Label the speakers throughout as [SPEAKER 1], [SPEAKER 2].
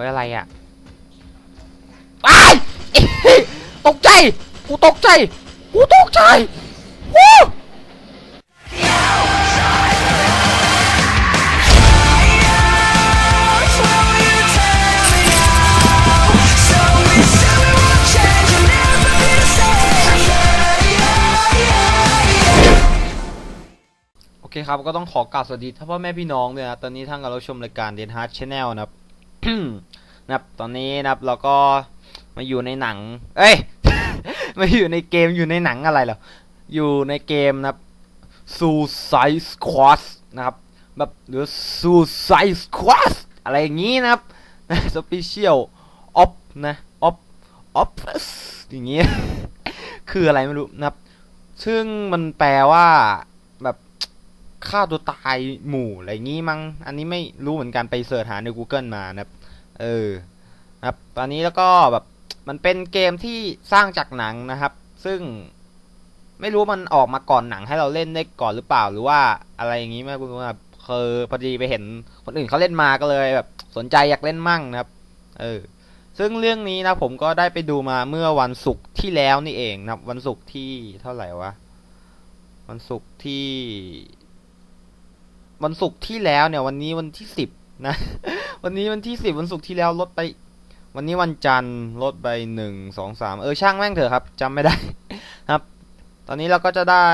[SPEAKER 1] ฮ้ยอะไรอะอ้ายตกใจ กูตกใจ กูตกใจวู้โอเคครับ ก็ต้องขอกราบสวัสดีท่านพ่อแม่พี่น้องเนี่ยนะ ตอนนี้ท่านกำลังรับชมรายการเดนฮาร์ดชแนลนะครับ นะครับตอนนี้นะครับเราก็มาอยู่ในหนัง เอ้ย มาอยู่ในเกมอยู่ในหนังอะไรเหรออยู่ในเกมนะครับ Suicide Squad นะครับแบบหรือ Suicide Squad อะไรอย่างนี้นะครับ Special Op นะ Op Op อย่างนี้คืออะไรไม่รู้นะครับ ซึ่งมันแปลว่า ฆ่าตัวตายหมู่อะไรอย่างงี้มั้ง อันนี้ไม่รู้เหมือนกันไปเสิร์ชหาใน Google มานะครับ เออครับตอนนี้แล้วก็แบบมันเป็นเกมที่สร้างจากหนังนะครับ ซึ่งไม่รู้มันออกมาก่อนหนังให้เราเล่นได้ก่อนหรือเปล่าหรือว่าอะไรอย่างงี้ไม่รู้นะครับคือพอดีไปเห็นคนอื่นเขาเล่นมาก็เลยแบบสนใจอยากเล่นมั่งนะครับ เออ ซึ่งเรื่องนี้นะผมก็ได้ไปดูมาเมื่อวันศุกร์ที่แล้วนี่เองนะครับ วันศุกร์ที่เท่าไหร่วะ วันศุกร์ที่ วันศุกร์ที่แล้วเนี่ย วันนี้วันที่สิบนะ วันนี้วันที่สิบวันศุกร์ที่แล้วลดไป วันนี้วันจันทร์ลดไปหนึ่งสองสามเออช่างแม่งเถอะครับจำไม่ได้ครับ ตอนนี้เราก็จะได้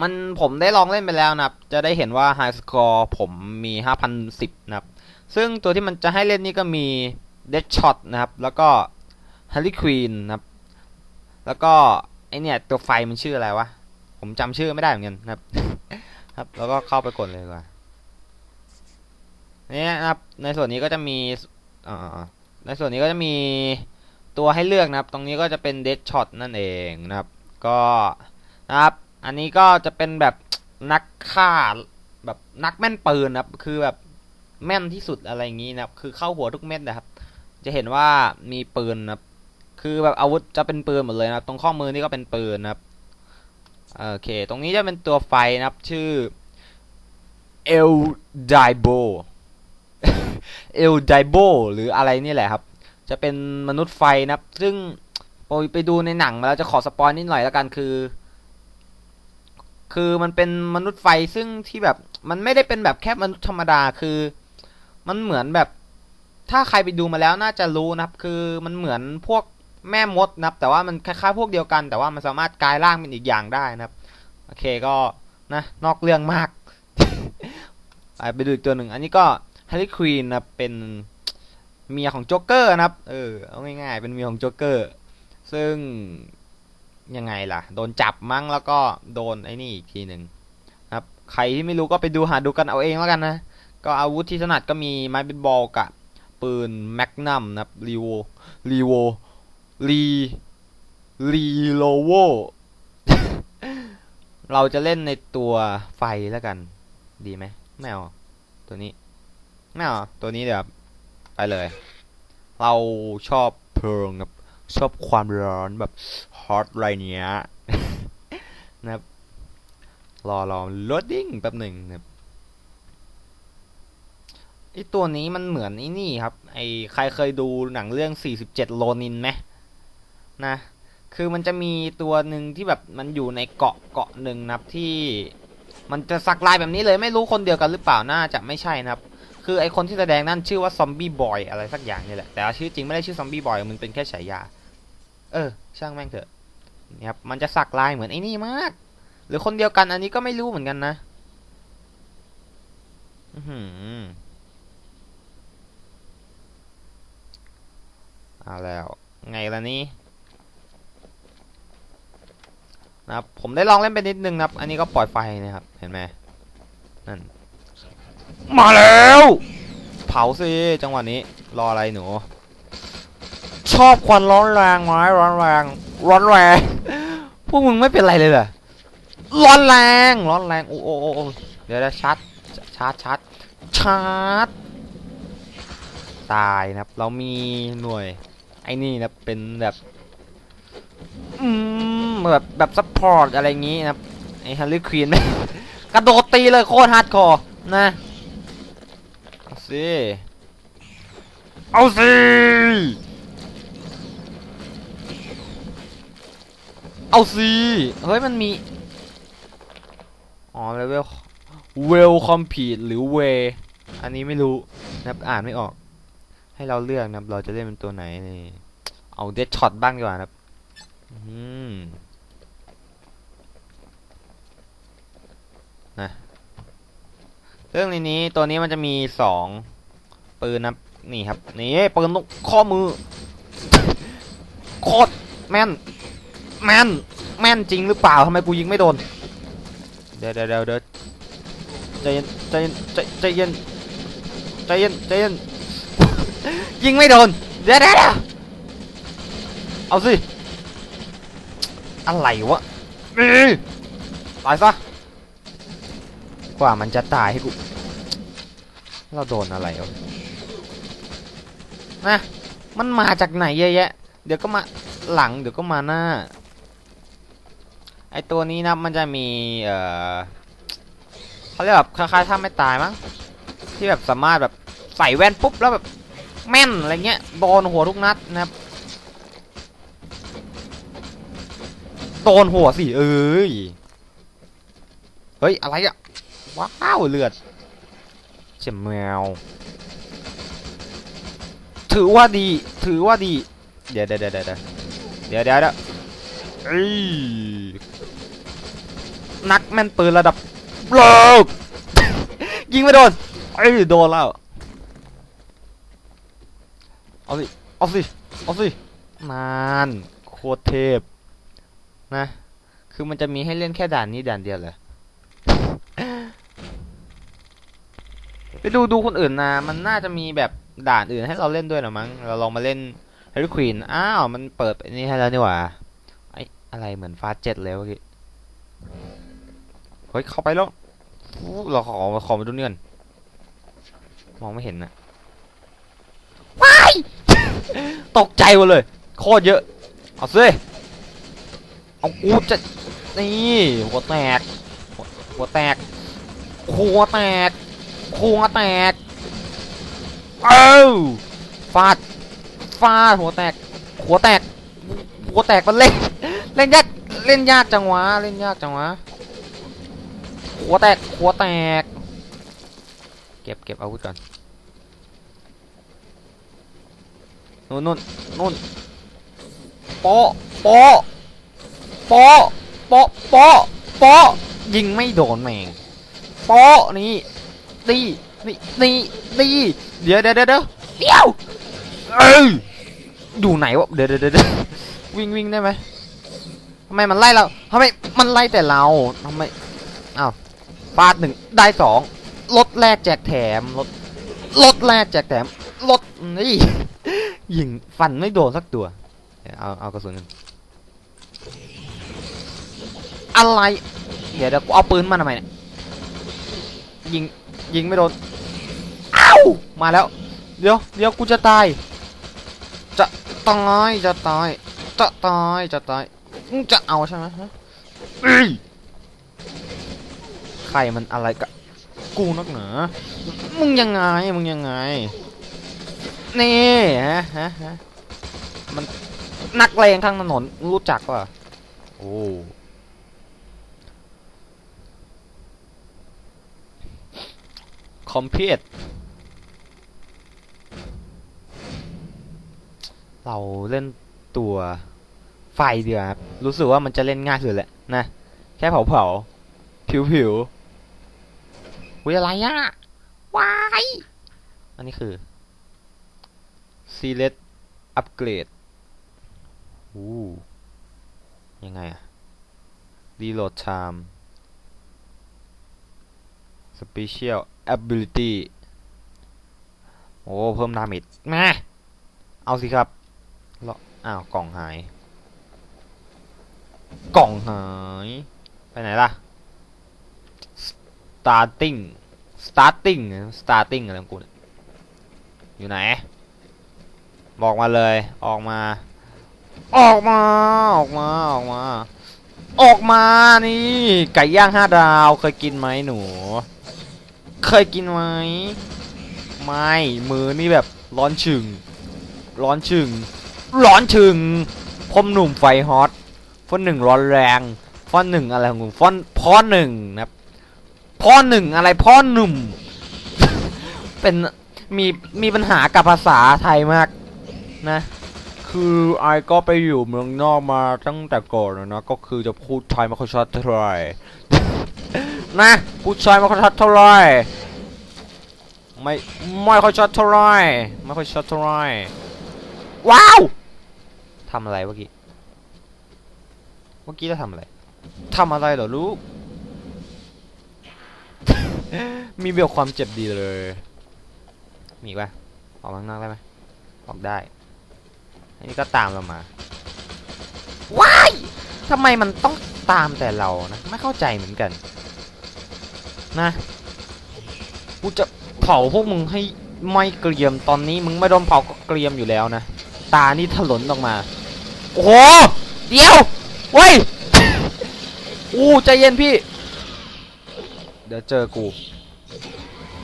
[SPEAKER 1] มันผมได้ลองเล่นไปแล้วนะครับ จะได้เห็นว่า High Score ผมมีห้าพันสิบนะครับ ซึ่งตัวที่มันจะให้เล่นนี่ก็มี Dead Shot นะครับ แล้วก็ Harley Quinn นะครับ แล้วก็ไอเนี่ยตัวไฟมันชื่ออะไรวะ ผมจำชื่อไม่ได้เหมือนกันนะครับ ครับ แล้วก็เข้าไปกดเลยดีกว่าเนี่นะครับ ในส่วนนี้ก็จะมีอ่าในส่วนนี้ก็จะมีตัวให้เลือกนะครับ ตรงนี้ก็จะเป็น Dead Shot นั่นเองนะครับ ก็นะครับ อันนี้ก็จะเป็นแบบนักฆ่าแบบนักแม่นปืนนะครับ คือแบบแม่นที่สุดอะไรอย่างนี้นะครับ คือเข้าหัวทุกเม็ดนะครับ จะเห็นว่ามีปืนนะครับ คือแบบอาวุธจะเป็นปืนหมดเลยนะครับ ตรงข้อมือนี่ก็เป็นปืนนะครับ โอเค ตรงนี้จะเป็นตัวไฟนะครับชื่อ El d i b o El d i b o หรืออะไรนี่แหละครับ จะเป็นมนุษย์ไฟนะครับ ซึ่งไปดูในหนังมาแล้วจะขอสปอยนิดหน่อยแล้วกันคือ คือมันเป็นมนุษย์ไฟซึ่งที่แบบมันไม่ได้เป็นแบบแค่มนุษย์ธรรมดาคือ มันเหมือนแบบ ถ้าใครไปดูมาแล้วน่าจะรู้นะครับ คือมันเหมือนพวก แม่มดนะครับ แต่ว่ามันคล้ายๆพวกเดียวกัน แต่ว่ามันสามารถกลายร่างเป็นอีกอย่างได้นะครับ โอเคก็นะนอกเรื่องมาก ไปดูอีกตัวหนึ่ง อันนี้ก็ฮ a ร์รี่ควีนนะเป็นเมียของโจ๊กเกอร์นะครับ เออเอาง่ายๆ เป็นเมียของโจ๊กเกอร์ ซึ่งยังไงล่ะ โดนจับมั้งแล้วก็โดนไอ้นี่อีกทีหนึ่งนะครับ ใครที่ไม่รู้ก็ไปดูหาดูกันเอาเองแล้วกันนะ ก็อาวุธที่ถนัดก็มีไม้เบสบอลกับปืนแมกนัมนะครับรีโวรีโว รีรีโลโวเราจะเล่นในตัวไฟแล้วกัน ดีไหมไม่เอาตัวนี้ไม่เอาตัวนี้เดี๋ยวไปเลย เราชอบเพลิงครับชอบความร้อนแบบฮอตไรเนี้ยนะครับรอรอ loading แป๊บหนึ่งนะครับไอตัวนี้มันเหมือนไอ้นี่ครับ ไอใครเคยดูหนังเรื่อง 47 โลนินไหม นะ คือมันจะมีตัวหนึ่งที่แบบมันอยู่ในเกาะเกาะหนึ่งนะครับที่มันจะสักลายแบบนี้เลยไม่รู้คนเดียวกันหรือเปล่าน่าจะไม่ใช่นะครับ คือไอคนที่แสดงนั่นชื่อว่าซอมบี้บอยอะไรสักอย่างนี่แหละแต่ชื่อจริงไม่ได้ชื่อซอมบี้บอยมันเป็นแค่ฉายา เออ ช่างแม่งเถอะนี่ครับมันจะสักลายเหมือนไอ้นี่มาก หรือคนเดียวกันอันนี้ก็ไม่รู้เหมือนกันนะอือหือเอาแล้ว ไงล่ะนี่ นะครับ ผมได้ลองเล่นไปนิดนึงนะครับ อันนี้ก็ปล่อยไฟนะครับ เห็นไหมนั่น มาแล้ว เผาสิจังหวะนี้ รออะไรหนู ชอบควันร้อนแรงไหมร้อนแรง ร้อนแรง พวกมึงไม่เป็นไรเลยเหรอ ร้อนแรง ร้อนแรง โอ้โอ้โอ้เดี๋ยวจะชาร์จชาร์จชาร์จชาร์จตายนะครับ เรามีหน่วยไอ้นี่นะเป็นแบบ อืมแบบแบบซัพพอร์ตอะไรอย่างงี้นะไอ้ฮันรี่ควีนกระโดดตีเลยโคตรฮาร์ดคอร์นะเอาสิเอาสิเอาสิเฮ้ยมันมีอ๋อเลเวลเวลคอมพีทหรือเวอันนี้ไม่รู้นะครับอ่านไม่ออก ให้เราเลือกนะครับเราจะเล่นเป็นตัวไหนนี่เอาเดดช็อตบ้างดีกว่านะครับ นะเรื่องในนี้ตัวนี้มันจะมีสองปืนนะนี่ครับ นี่ปืนตรงข้อมือ โคตรแม่น แม่น แม่นจริงหรือเปล่าทำไมกูยิงไม่โดน เดี๋ยวเดี๋ยวเดี๋ยวใจเย็นใจเย็นใจใจเย็นใจเย็นใจเย็นยิงไม่โดน เดี๋ยวเดี๋ยวเดี๋ยวเอาสิ อะไรวะเอ้ยตายซะ กว่ามันจะตายให้กู เราโดนอะไรวะนะ มันมาจากไหนเยอะแยะ เดี๋ยวก็มาหลัง เดี๋ยวก็มาหน้า ไอตัวนี้นะมันจะมี เอ่อเขาเรียกแบบคล้ายๆถ้าไม่ตายมั้ง ที่แบบสามารถแบบใส่แว่นปุ๊บแล้วแบบแม่นอะไรเงี้ย โดนหัวทุกนัดนะครับ โดนหัวสิเอ้ย เฮ้ย อะไรอะว้าวเลือดเจ็บแมว ถือว่าดี ถือว่าดี เดี๋ยวเดี๋ยวเดี๋ยวเดี๋ยวเดี๋ยวเดี๋ยวเดี๋ยวเอ้นักแม่นปืนระดับโลก ยิงไม่โดนเอ้ยโดนแล้ว เอาสิ เอาสิ เอาสินานโคตรเทพ นะ คือมันจะมีให้เล่นแค่ด่านนี้ด่านเดียวเลยไปดูดูคนอื่นนะมันน่าจะมีแบบด่านอื่นให้เราเล่นด้วยหรอมั้ง เราลองมาเล่น h a r r y Queen อ้าว มันเปิดนนี้ให้แล้วนี่หว่าไออะไรเหมือนฟาสเจ็ดเลยเมื่อกี้ เฮ้ย เข้าไปแล้ว เราขอขอมาดูเนื่อนมองไม่เห็นนะว้ายตกใจหมดเลย โคตรเยอะ เอาสิ เอากูจะนี่หัวแตก หัวแตกหัวแตกหัวแตกเอ้าฟาดฟาดหัวแตก หัวแตก หัวแตกมันเล่นเล่นยากเล่นยากจังวะเล่นยากจังวะหัวแตกหัวแตก เก็บเก็บอาวุธก่อนนู่นนู่นนู่นโปะโปะ โปะโปะโปะโปะยิงไม่โดนแม่งโปะนี่นี่นี่นี่นี่เดี๋ยวเดี๋ยวเดี๋ยวเดี๋ยวเดียวเอ้ยอยู่ไหนวะเดี๋ยวเดี๋ยวเดี๋ยววิ่งวิ่งได้ไหมทำไมมันไล่เราทำไมมันไล่แต่เราทำไมอ้าวฟาดหนึ่งได้สองลดแรกแจกแถมลดลดแรกแจกแถมลดนี่ยิงฟันไม่โดนสักตัวเดี๋ยวเอาเอากระสุนกัน อะไร เดี๋ยวเดี๋ยวกูเอาปืนมาทำไมเนี่ยยิงยิงไม่โดนอ้าวมาแล้ว เดี๋ยวเดี๋ยวกูจะตาย จะตายจะตายจะตายจะตายมึงจะเอาใช่ไหมฮะใครมันอะไรกับกูนักหนามึงยังไงมึงยังไงนี่ฮะฮะฮะมันนักเลงข้างถนนรู้จักป่ะโอ้ค อมพิวต์เราเล่นตัวไฟเดียวครับ รู้สึกว่ามันจะเล่นง่ายสุดแหละนะ แค่เผาเผาผิวผิวอุ้ยอะไรอะวาย อันนี้คือ select upgrade อู้ยังไงอะ reload time special ability โอ้เพิ่มดาเมจมาเอาสิครับแล้วอ้าวกล่องหาย กล่องหาย ไปไหนล่ะ starting starting starting อะไรของกูอยู่ไหน บอกมาเลย ออกมา ออกมา ออกมา ออกมา ออกมา นี่ ไก่ย่างห้าดาว เคยกินไหมหนู เคยกินไหมไม่มือนี่แบบร้อนชึงร้อนชึงร้อนชึงพมหนุ่มไฟฮอตฟอนหนึ่งร้อนแรงฟอนหนึ่งอะไรของมึงฟอนพ่อหนึ่งนะครับพ่อหนึ่งอะไรพ่อหนุ่ม เป็นมีมีปัญหากับภาษาไทยมากนะ คือไอก็ไปอยู่เมืองนอกมาตั้งแต่ก่อนนะก็คือจะพูดไทยไม่ค่อยชัดเท่าไหร่ นะพูดไทยไม่ค่อยชัดเท่าไรไม่ไม่ค่อยชัดเท่าไรไม่ค่อยชัดเท่าไรว้าวทำอะไรเมื่อกี้เมื่อกี้จะทำอะไรทำอะไรเหรอลูกมีเบียวความเจ็บดีเลย มีปะออกมาข้างนอกได้ไหมออกได้อันนี้ก็ตามเรามาว้ายทำไมมันต้องตามแต่เรานะ ไม่เข้าใจเหมือนกัน นะกูจะเผาพวกมึงให้ไม่เกรียมตอนนี้มึงไม่โดนเผาก็เกรียมอยู่แล้วนะ ตานี่ถลนออกมา โอ้โห เดี๋ยวเว้ยอู้ใจเย็นพี่ เดี๋ยวเจอกู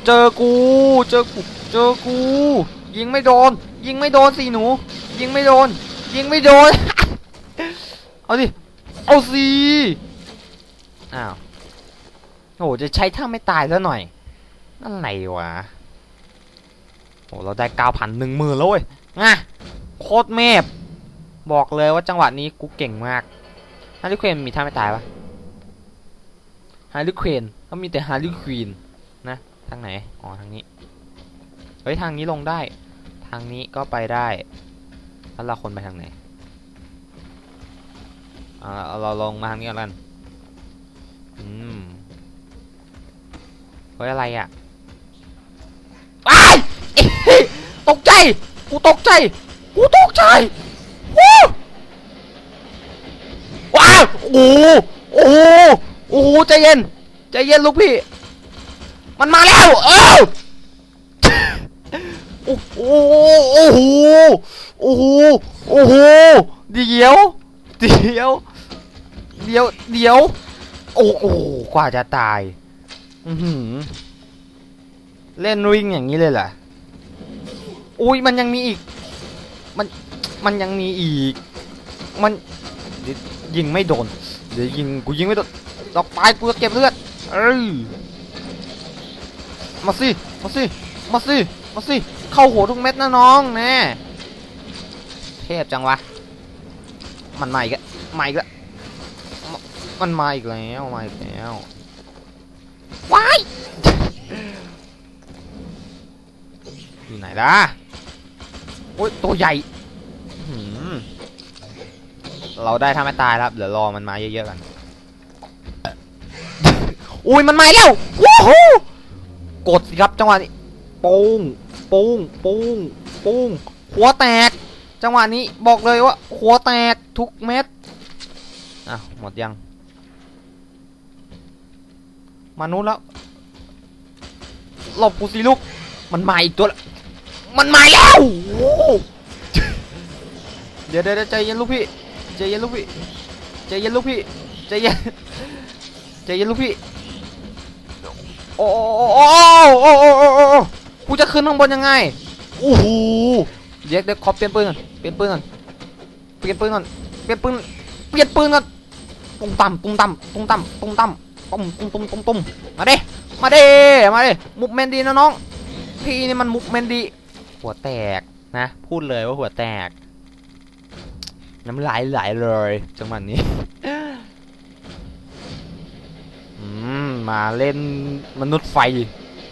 [SPEAKER 1] เจอกู เจอกู เจอกู ยิงไม่โดน ยิงไม่โดนสิหนู ยิงไม่โดน ยิงไม่โดน เอาดิเอาสิ อ้าว โอ้โหจะใช้ท่าไม่ตายแล้วหน่อยนั่นไหนวะโอ้เราได้เก้าพันหนึ่งหมื่นแล้วเว้ยง่ะโคตรเมฟบอกเลยว่าจังหวะนี้กูเก่งมากฮาริเคนมีท่าไม่ตายปะฮาริเคนเขามีแต่ฮาริควีนนะทางไหนอ๋อทางนี้เฮ้ยทางนี้ลงได้ ทางนี้ก็ไปได้แล้วเราคนไปทางไหนเอาละเอาเราลงมาทางนี้กันอืม เฮ้ยอะไรอะอ้ายตกใจ กูตกใจ กูตกใจวู้ว้าวโอ้โหโอ้โหโอ้ใจเย็น ใจเย็นลูกพี่ มันมาแล้ว เอ้าโอ้โห โอ้โห โอ้โห โอ้โห เดี๋ยว เดี๋ยว เดี๋ยว เดี๋ยว โอ้โห กว่าจะตาย เล่นวิ่งอย่างนี้เลยเหรออุ้ยมันยังมีอีก มัน มันยังมีอีก มันยิงไม่โดน เดี๋ยวยิงกูยิงไม่โดนดอกไปกูจะเก็บเลือด เอ้ย มาสิ มาสิ มาสิ มาสิ เข้าหัวทุกเม็ดนะน้องแน่ เทพจังวะ มันมาอีกแล้วมาอีกแล้วมมันมาอีกแล้วมาอีกแล้ว ว้าย อยู่ไหนล่ะ โอ้ยตัวใหญ่อื้อหือเราได้ทำให้ตายแล้วครับเดี๋ยวรอมันมาเยอะๆกัน อุ้ยมันมาแล้ววู้ฮู้กดสิครับจังหวะนี้ปุ้งปุ้งปุ้งปุ้งหัวแตก จังหวะนี้บอกเลยว่าหัวแตกทุกเม็ดอะหมดยัง มานู้นแล้วหลบกูสิลูก มันมาอีกตัวละมันมาแล้วเดี๋ยวเดี๋ยวใจเย็นลูกพี่ใจเย็นลูกพี่ใจเย็นลูกพี่ใจเย็นใจเย็นลูกพี่โอ้โอ้โอ้โอ้โอ้โอ้กูจะขึ้นข้างบนยังไงโอ้โหเดี๋ยวเด็กยวขอเปลี่ยนปืนก่อนเปลี่ยนปืนก่อนเปลี่ยนปืนก่อนเปลี่ยนปืนเปลี่ยนปืนก่อนตุ้มต่ำตุ้มต่ำตุ้มต่ำตุ้มต่ำ ตุ้มตุ้มตุ้มตุ้มตุ้มมาเด้มาเด้มาเด้มุกเมนดีนะน้อง พี่นี่มันมุกเมนดี หัวแตกนะ พูดเลยว่าหัวแตก น้ำลายไหลเลยจังหวะนี้มมาเล่นมนุษย์ไฟ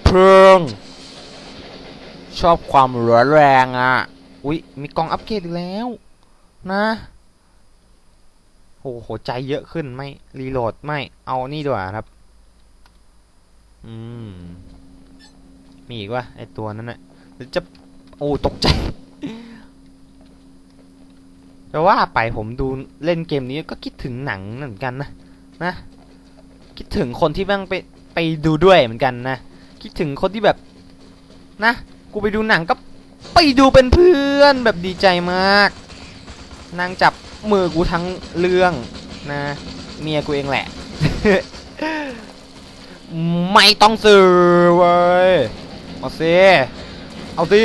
[SPEAKER 1] เพลิงชอบความร้อนแรงอะ อุ๊ย มีกองอัปเกรดอีกแล้ว นะ โอ้โหใจเยอะขึ้นไม่รีโหลดไม่เอานี่ดีกว่าครับ อืม มีอีกวะไอตัวนั้นน่ะหรือจะโอ้ตกใจแต่ว่าไปผมดูเล่นเกมนี้ก็คิดถึงหนังเหมือนกันนะนะคิดถึงคนที่แม่งไปไปดูด้วยเหมือนกันนะคิดถึงคนที่แบบ นะกูไปดูหนังก็ไปดูเป็นเพื่อนแบบดีใจมาก นางจับ มือกูทั้งเรื่องนะ เมียกูเองแหละ ไม่ต้องซื้อเว้ยเอาสิเอาสิ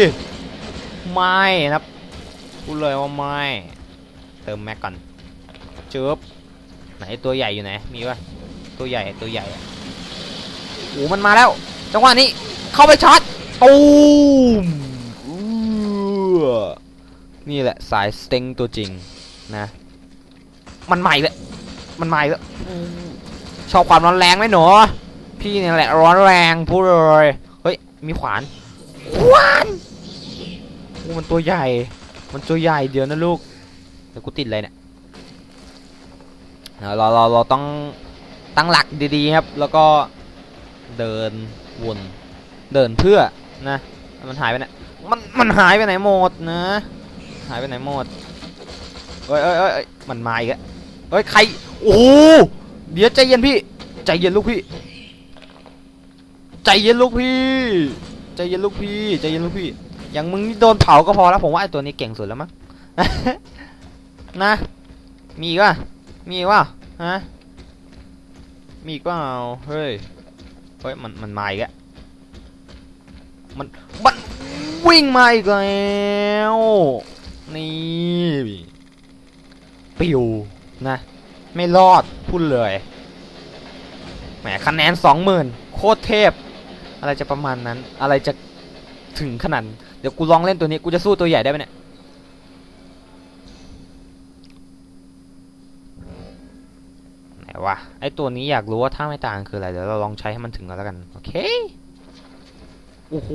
[SPEAKER 1] ไม่นะครับพูดเลยว่าไม่ เติมแม็กก่อนจึ๊บไหนตัวใหญ่อยู่ไหน มีปะตัวใหญ่ตัวใหญ่โอ้มันมาแล้ว จังหวะนี้ เข้าไปช็อตตูมนี่แหละสายสเต็งตัวจริง นะ มันใหม่เลยมันใหม่แล้วชอบความร้อนแรงไหมหนูพี่เนี่ยแหละร้อนแรงพูดเลยเฮ้ยมีขวานขวานโอ้มันตัวใหญ่ มันตัวใหญ่เดี๋ยวนะลูกเดี๋ยวกูติดอะไรเนี่ยเราเราเราต้องตั้งหลักดีๆครับ แล้วก็เดินวนเดินเพื่อนะมันหายไปไหนมันมันหายไปไหนหมดนะ หายไปไหนหมด เอ้ยเอ้ยเอ้ยมันมาอีกแล้วเฮ้ยใครโอ้เดี๋ยวใจเย็นพี่ ใจเย็นลูกพี่ ใจเย็นลูกพี่ ใจเย็นลูกพี่ ใจเย็นลูกพี่ อย่างมึงนี่โดนเผาก็พอแล้วผมว่าไอตัวนี้เก่งสุดแล้วมั้งนะ มีอีกว่ะมีอีกว่ะฮะมีอีกเปล่าเฮ้ย เฮ้ยมันมันมาอีกแล้วมันมันวิ่งมาอีกแล้วนี่ ปิวนะ ไม่รอดพูดเลยแหมคะแนนสองหมื่นโคตรเทพ อะไรจะประมาณนั้น อะไรจะถึงขนาดเดี๋ยวกูลองเล่นตัวนี้กูจะสู้ตัวใหญ่ได้ไหมเนี่ยไหนวะไอตัวนี้อยากรู้ว่าท่าไม่ต่างคืออะไรเดี๋ยวเราลองใช้ให้มันถึงกันแล้วกันโอเคโอ้โห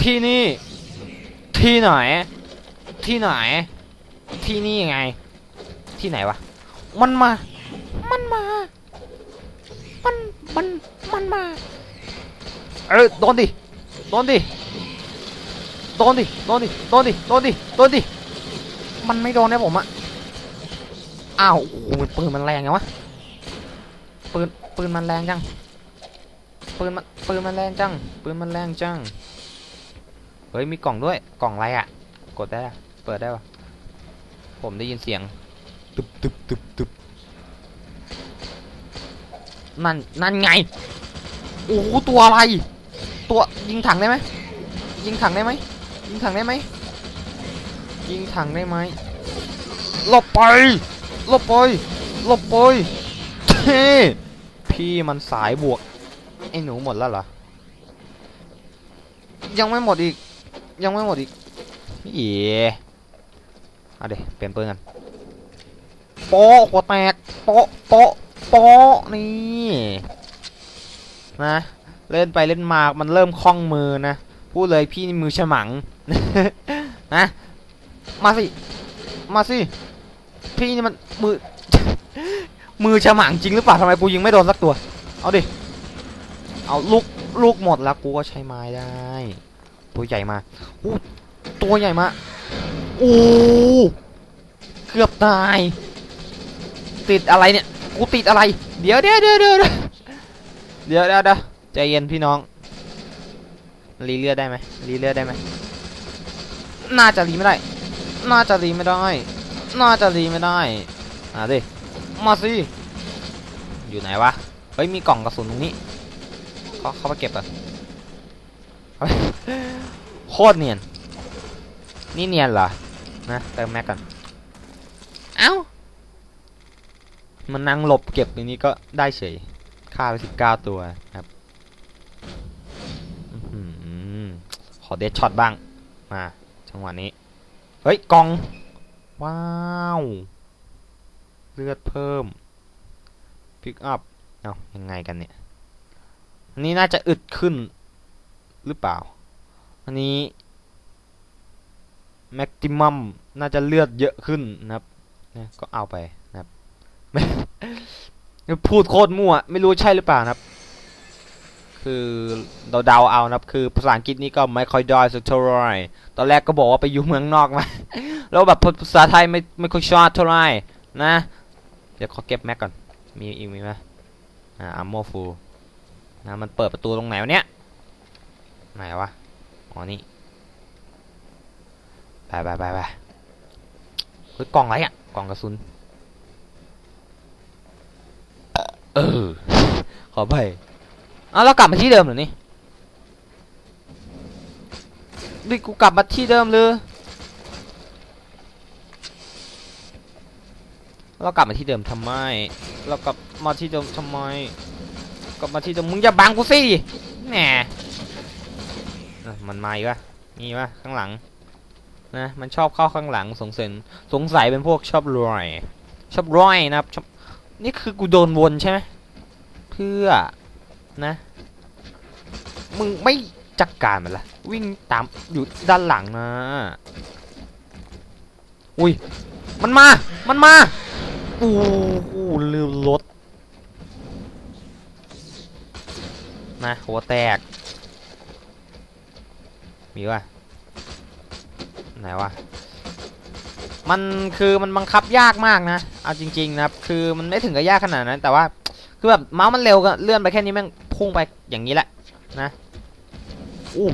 [SPEAKER 1] ที่นี่ ที่ไหน ที่ไหน ที่นี่ยังไง ที่ไหนวะ มันมา มันมา มัน มัน มันมา เออโดนดิ โดนดิ โดนดิ โดนดิ โดนดิ โดนดิ โดนดิ มันไม่โดนนะผมอะอ้าวโอ้โหปืนมันแรงไงวะ ปืน ปืนมันแรงจัง ปืนมัน ปืนมันแรงจัง ปืนมันแรงจัง เฮ้ยมีกล่องด้วย กล่องอะไรอะกดได้อะเปิดได้ปะผมได้ยินเสียง ตึบตึบตึบตึบนั่นนั่นไง โอ้ตัวอะไร ตัวยิงถังได้ไหมยิงถังได้ไหมยิงถังได้ไหมยิงถังได้ไหมหลบไปหลบไปหลบไปเท่พี่มันสายบวกไอ้หนูหมดแล้วเหรอยังไม่หมดอีก ยังไม่หมดอีกเอ๋เอาเดี๋ยวเปลี่ยนปืนกัน โป๊ะหัวแตกโป๊ะโป๊ะโป๊ะนี่นะเล่นไปเล่นมามันเริ่มคล่องมือนะพูดเลยพี่นี่มือฉมังนะมาสิมาสิพี่นี่มันมือมือฉมังจริงหรือเปล่าทำไมกูยิงไม่โดนสักตัว เอาดิ เอาลูกลูกหมดแล้วกูก็ใช้ไม้ได้ ตัวใหญ่มาอู้ตัวใหญ่มาโอ้เกือบตาย ติดอะไรเนี่ยกูติดอะไร เดี๋ยวเดี๋ยวเดี๋ยวเดี๋ยวเดี๋ยวเดี๋ยวใจเย็นพี่น้องรีเลือดได้ไหมรีเลือดได้ไหมน่าจะรีไม่ได้ น่าจะรีไม่ได้ น่าจะรีไม่ได้อะดิมาสิอยู่ไหนวะเฮ้ยมีกล่องกระสุนตรงนี้เขาเขามาเก็บอะโคตรเนียน นี่เนียนเหรอนะเติมแม็กกัน เอ้า มันนั่งหลบเก็บอย่างนี้ก็ได้เฉยฆ่าไปสิบเก้าตัวครับอขอเดชช็อตบ้าง มาจังหวะนี้ เฮ้ยกอง ว้าว เลือดเพิ่มพิกอัพ เอายังไงกันเนี่ย อันนี้น่าจะอึดขึ้น หรือเปล่า อันนี้แม็กติมัมน่าจะเลือดเยอะขึ้นนะครับ ก็เอาไป พูดโคตรมั่ว ไม่รู้ใช่หรือเปล่านะครับ คือเราเดาเอานะครับ คือภาษาอังกฤษนี่ก็ไม่ค่อยได้สักเท่าไหร่ตอนแรกก็บอกว่าไปอยู่เมืองนอกมาแล้วแบบภาษาไทยไม่ไม่ค่อยชอบเท่าไหร่นะ เดี๋ยวขอเก็บแม็กก่อน มีอีกมีไหมอ่าอัมโมฟูนะมันเปิดประตูตรงไหนวะเนี่ยไหนวะอ๋อนี่ไปไปไปไปเฮ้ยกล่องอะไรอะกล่องกระสุน เออ ขอไปอ้าวเรากลับมาที่เดิมหรือนี่ดิกูกลับมาที่เดิมเลยเรากลับมาที่เดิมทำไม เรากลับมาที่เดิมทำไม กลับมาที่เดิมมึงอย่าบังกูสิแหมมันมาอีกวะมีวะข้างหลังนะมันชอบเข้าข้างหลังสงสัยสงสัยเป็นพวกชอบรอยชอบรอยนะครับ นี่คือกูโดนวนใช่ไหมเพื่อนะ มึงไม่จัดการมันละวิ่งตามอยู่ด้านหลังนะอุ้ยมันมา มันมาอู้หูลืมรถนะหัวแตก มีวะไหนวะ มันคือมันบังคับยากมากนะเอาจริงๆนะครับคือมันไม่ถึงกับยากขนาดนั้น แต่ว่าคือแบบเมาส์มันเร็วก็เลื่อนไปแค่นี้แม่งพุ่งไปอย่างนี้แหละนะอู้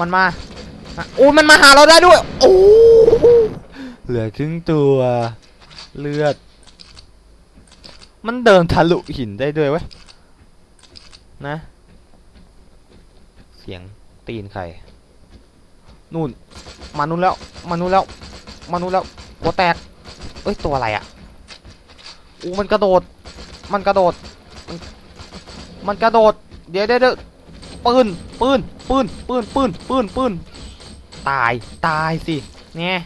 [SPEAKER 1] มันมาอะอู้มันมาหาเราได้ด้วยโอ้เหลือครึ่งตัวเลือด มันเดินทะลุหินได้ด้วยเว้ยนะ เสียงตีนใครนู่นมานู่นแล้วมานู่นแล้ว มานู่นแล้วหัวแตกเอ้ยตัวอะไรอะ่ะอู้มันกระโดด มันกระโดด มันมันกระโดดเดี๋ยวเดี๋ยวเดี๋ยวปืนปืนปืนปืนปืนปืนปืนตายตายสิเนี่ย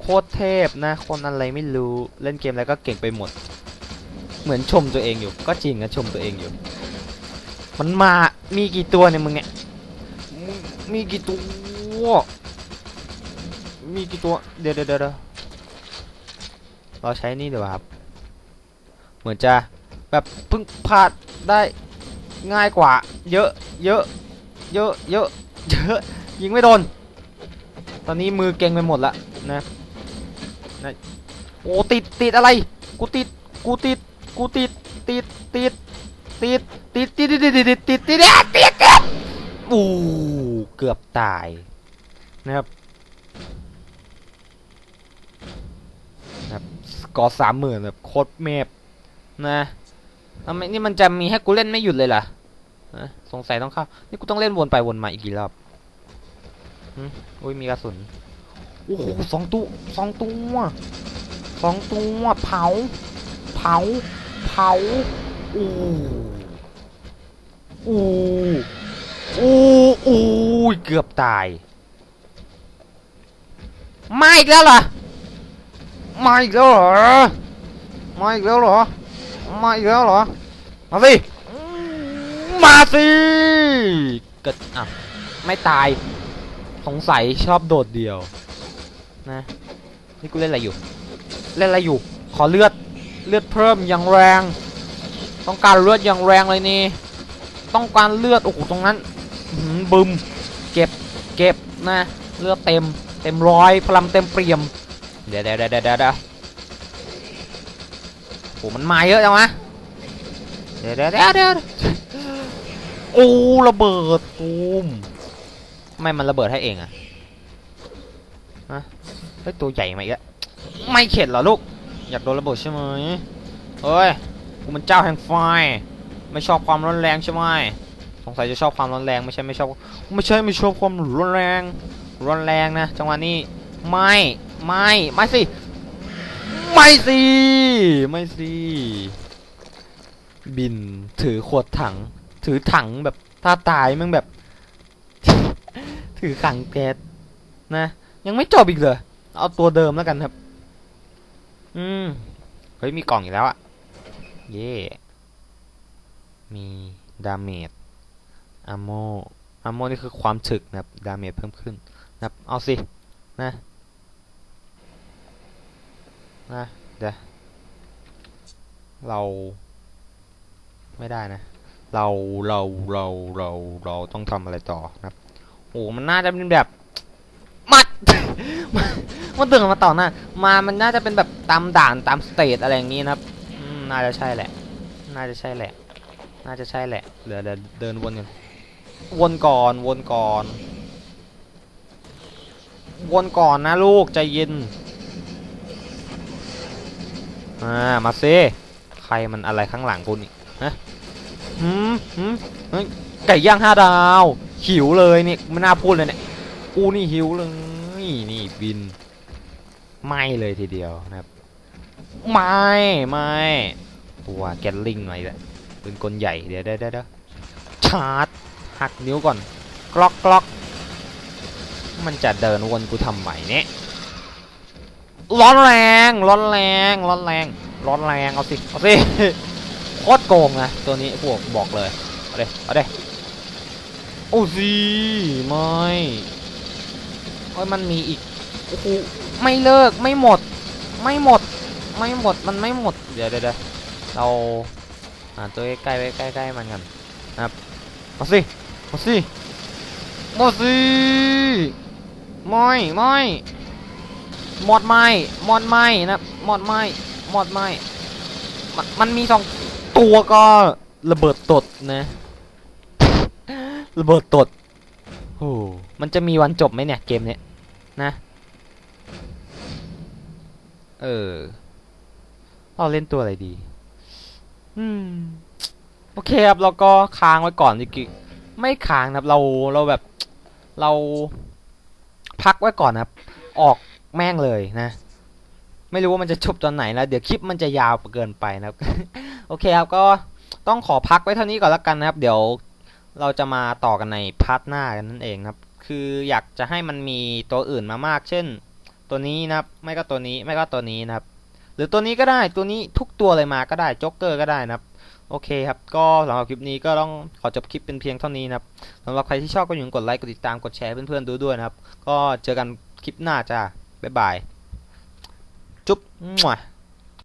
[SPEAKER 1] โคตรเทพนะ คนอะไรไม่รู้เล่นเกมอะไรก็เก่งไปหมด เหมือนชมตัวเองอยู่ ก็จริงนะชมตัวเองอยู่ มันมามีกี่ตัวเนี่ยมึงเนี่ยมีกี่ตัว มีกี่ตัว เดี๋ยวเดี๋ยวเดี๋ยวเราใช้นี่ดีกว่าครับ เหมือนจะแบบเพิ่งพลาดได้ง่ายกว่า เยอะ เยอะ เยอะ เยอะ เยอะ ยิงไม่โดน ตอนนี้มือเก่งไปหมดละนะนะโอ้ ติด ติดอะไร กูติด กูติด กูติด ติด ติด ติด ติด ติด ติด ติด ติด ติด ติด ติด ติดติดอู้เกือบตายนะครับ นะครับส กอสามหมื่นแบบโคตรเมฟนะทำไมนี่มันจะมีให้กูเล่นไม่หยุดเลยล่ะนะสงสัยต้องเข้า นี่กูต้องเล่นวนไปวนมาอีกกี่รอบอุ้ยมีกระสุน โอ้โหสองตัวสองตัวสองตัวเผา เผา เผาอู้อู้อู้อู้ยเกือบตาย มาอีกแล้วเหรอ มาอีกแล้วเหรอ มาอีกแล้วเหรอ มาอีกแล้วเหรอ มาสิ มาสิกดอะไม่ตาย สงสัยชอบโดดเดี่ยว นะ นี่กูเล่นอะไรอยู่ เล่นอะไรอยู่ ขอเลือด เลือดเพิ่มอย่างแรง ต้องการเลือดอย่างแรงเลยนี่ ต้องการเลือด โอ้โห ตรงนั้นบึม เก็บ เก็บนะ เลือดเต็ม เต็มร้อย พลังเต็มเปี่ยม เดี๋ยวเดี๋ยวเดี๋ยวเดี๋ยวเดี๋ยวโอ้มันมาเยอะจังวะเดี๋ยวเดี๋ยวเดี๋ยวเดี๋ยวโอ้ระเบิดตูมไม่มันระเบิดให้เองอะฮะเฮ้ยตัวใหญ่มาอีกแล้วไม่เข็ดเหรอลูก อยากโดนระเบิดใช่ไหมเฮ้ยกูมันเจ้าแห่งไฟไม่ชอบความร้อนแรงใช่ไหมสงสัยจะชอบความร้อนแรงไม่ใช่ไม่ชอบไม่ใช่ไม่ชอบความรุนแรงรุนแรงนะจังหวะนี้ไม่ ไม่ไม่สิไม่สิไม่สิบินถือขวดถัง ถือถังแบบถ้าตายมึงแบบ ถือขังแก๊สนะ ยังไม่จบอีกเลยเอาตัวเดิมแล้วกันครับ อืมเฮ้ยมีกล่องอีกแล้วอะเย่มีดาเมจอะโมอะโมนี่คือความถึกนะครับ ดาเมจเพิ่มขึ้นนะครับเอาสินะ นะเดี๋ยวเรา ไม่ได้นะ เราเราเราเราเราต้องทำอะไรต่อนะครับโอ้มันน่าจะเป็นแบบมัดมันตึงมาต่อหน้ามามันน่าจะเป็นแบบตามด่านตามสเตจอะไรอย่างงี้นะครับอืมน่าจะใช่แหละ น่าจะใช่แหละ น่าจะใช่แหละเดี๋ยวเดี๋ยวเดินวนกันวนก่อนวนก่อนวนก่อนนะลูกใจเย็น อ่ามาเซใครมันอะไรข้างหลังกูนี่ฮะหืมหืมเฮ้ยไก่ย่างห้าดาว หิวเลยนี่ไม่น่าพูดเลยเนี่ยกูนี่หิวเลย นี่บิน ไม่เลยทีเดียวนะครับ ไม่ไม่ตัวแกลลิงหน่อยแหละปืนกลใหญ่เดี๋ยวเดี๋ยวเดี๋ยวเดี๋ยวชาร์จหักนิ้วก่อนกลอกกลอกมันจะเดินวนกูทำใหม่เนี่ย ร้อนแรง ร้อนแรง ร้อนแรง ร้อนแรง เอาสิ เอาสิ โคตรโกงนะ ตัวนี้พวกบอกเลย เอาเด้เอาเด้โอ้สิไม่โอ้ยมันมีอีก โอ้โห ไม่เลิก ไม่หมด ไม่หมด ไม่หมด มันไม่หมด เดี๋ยวเดี๋ยวเดี๋ยวเราหาตัวใกล้ๆไว้ใกล้ๆมันกันนะครับมาสิมาสิมาสิไม่ไม่ หมดไม่หมดไม่นะหมดไม่หมดไม่มันมันมีสองตัวก็ระเบิดตดนะ ระเบิดตดโอ้มันจะมีวันจบไหมเนี่ยเกมเนี้ยนะ เออเราเล่นตัวอะไรดี อืม โอเคครับ เราก็ค้างไว้ก่อนจริงๆไม่ค้างนะครับ เรา เราแบบ เรา พักไว้ก่อนนะครับ ออก แม่งเลยนะ ไม่รู้ว่ามันจะจบตอนไหนนะเดี๋ยวคลิปมันจะยาวเกินไปนะครับ โอเคครับก็ต้องขอพักไว้เท่านี้ก่อนละกันนะครับ เดี๋ยวเราจะมาต่อกันในพาร์ทหน้ากันนั่นเองนะครับ คืออยากจะให้มันมีตัวอื่นมามาก เช่น ตัวนี้นะครับ ไม่ก็ตัวนี้ไม่ก็ตัวนี้นะครับ หรือตัวนี้ก็ได้ตัวนี้ทุกตัวเลยมาก็ได้จ็อกเกอร์ก็ได้นะครับโอเคครับ ก็สำหรับคลิปนี้ก็ต้องขอจบคลิปเป็นเพียงเท่านี้นะครับสำหรับใครที่ชอบก็อย่าลืมกดไลค์ กดติดตาม กดแชร์เพื่อนๆดูด้วยนะครับ ก็เจอกันคลิปหน้าจ้า bye bye. Chúc mua